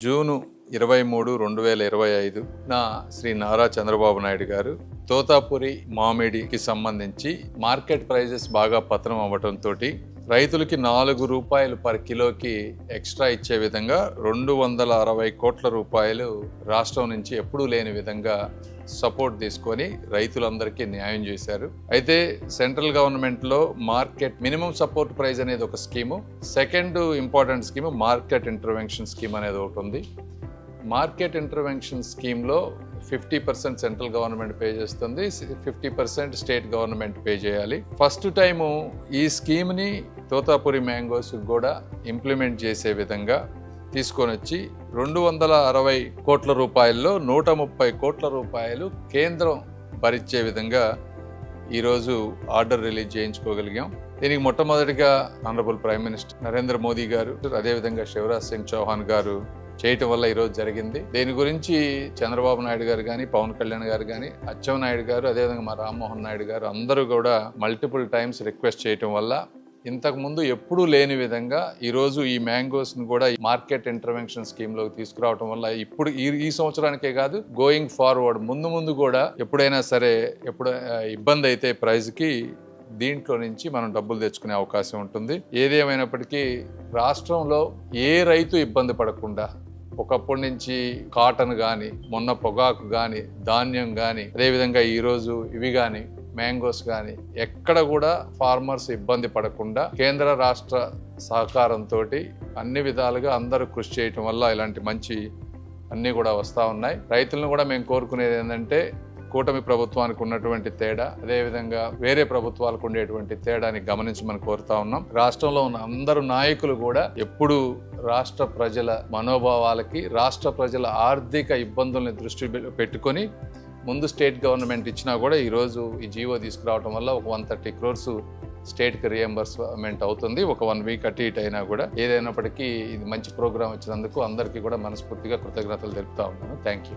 June ఇరవై మూడు రెండు వేల ఇరవై ఐదు నా శ్రీ నారా చంద్రబాబు నాయుడు గారు తోతాపురి మామిడికి సంబంధించి మార్కెట్ ప్రైజెస్ బాగా పతనం అవ్వటంతో రైతులకి నాలుగు రూపాయలు పర్ కిలోకి ఎక్స్ట్రా ఇచ్చే విధంగా రెండు వందల అరవై కోట్ల రూపాయలు రాష్ట్రం నుంచి ఎప్పుడూ లేని విధంగా సపోర్ట్ తీసుకొని రైతులందరికీ న్యాయం చేశారు. అయితే సెంట్రల్ గవర్నమెంట్లో మార్కెట్ మినిమం సపోర్ట్ ప్రైస్ అనేది ఒక scheme. Second important scheme market intervention scheme అనేది ఒకటి ఉంది. మార్కెట్ ఇంటర్వెన్షన్ స్కీమ్లో fifty percent central government pay చేస్తుంది. Fifty percent state government pay చేయాలి. ఫస్ట్ టైము ఈ స్కీమ్ని తోతాపురి మ్యాంగోస్ కూడా ఇంప్లిమెంట్ చేసే విధంగా తీసుకొని వచ్చి రెండు వందల అరవై కోట్ల రూపాయల్లో నూట ముప్పై కోట్ల రూపాయలు కేంద్రం భరించే విధంగా ఈరోజు ఆర్డర్ రిలీజ్ చేయించుకోగలిగాం. దీనికి మొట్టమొదటిగా honourable prime minister Narendra Modi garu అదేవిధంగా శివరాజ్ సింగ్ చౌహాన్ గారు చేయటం వల్ల ఈరోజు జరిగింది. దీని గురించి? చంద్రబాబు నాయుడు గారు కానీ పవన్ కళ్యాణ్ గారు కానీ అచ్చెన్నాయుడు గారు అదేవిధంగా మా రామ్మోహన్ నాయుడు గారు అందరూ కూడా మల్టిపుల్ టైమ్స్ రిక్వెస్ట్ చేయటం వల్ల ఇంతకుముందు ఎప్పుడూ లేని విధంగా ఈరోజు ఈ మ్యాంగోస్ను కూడా మార్కెట్ ఇంటర్వెన్షన్ స్కీమ్లోకి తీసుకురావడం వల్ల ఇప్పుడు ఈ ఈ సంవత్సరానికే కాదు గోయింగ్ ఫార్వర్డ్ ముందు ముందు కూడా ఎప్పుడైనా సరే ఎప్పుడు ఇబ్బంది అయితే ప్రైజ్కి దీంట్లో నుంచి మనం డబ్బులు తెచ్చుకునే అవకాశం ఉంటుంది. ఏదేమైనప్పటికీ రాష్ట్రంలో ఏ రైతు ఇబ్బంది పడకుండా ఒకప్పటి నుంచి కాటన్ కానీ మొన్న పొగాకు కానీ ధాన్యం కానీ అదేవిధంగా ఈరోజు ఇవి కానీ మ్యాంగోస్ కానీ ఎక్కడ కూడా ఫార్మర్స్ ఇబ్బంది పడకుండా కేంద్ర రాష్ట్ర సహకారంతో అన్ని విధాలుగా అందరూ కృషి చేయటం వల్ల ఇలాంటి మంచి అన్నీ కూడా వస్తూ ఉన్నాయి. రైతులను కూడా మేము కోరుకునేది ఏంటంటే కూటమి ప్రభుత్వానికి ఉన్నటువంటి తేడా అదేవిధంగా వేరే ప్రభుత్వాలకు ఉండేటువంటి తేడాని గమనించమని కోరుతా ఉన్నాం. రాష్ట్రంలో ఉన్న అందరు నాయకులు కూడా ఎప్పుడు రాష్ట్ర ప్రజల మనోభావాలకి రాష్ట్ర ప్రజల ఆర్థిక ఇబ్బందుల్ని దృష్టి పె- పెట్టుకొని ముందు స్టేట్ గవర్నమెంట్ ఇచ్చినా కూడా ఈరోజు ఈ జీవో తీసుకురావడం వల్ల ఒక వన్ థర్టీ క్రోర్స్ స్టేట్కి రియంబర్స్మెంట్ అవుతుంది. ఒక వన్ వీక్ అటు ఇటు అయినా కూడా ఏదైనప్పటికీ ఇది మంచి ప్రోగ్రామ్ వచ్చినందుకు అందరికీ కూడా మనస్ఫూర్తిగా కృతజ్ఞతలు తెలుపుతా ఉన్నాను. Thank you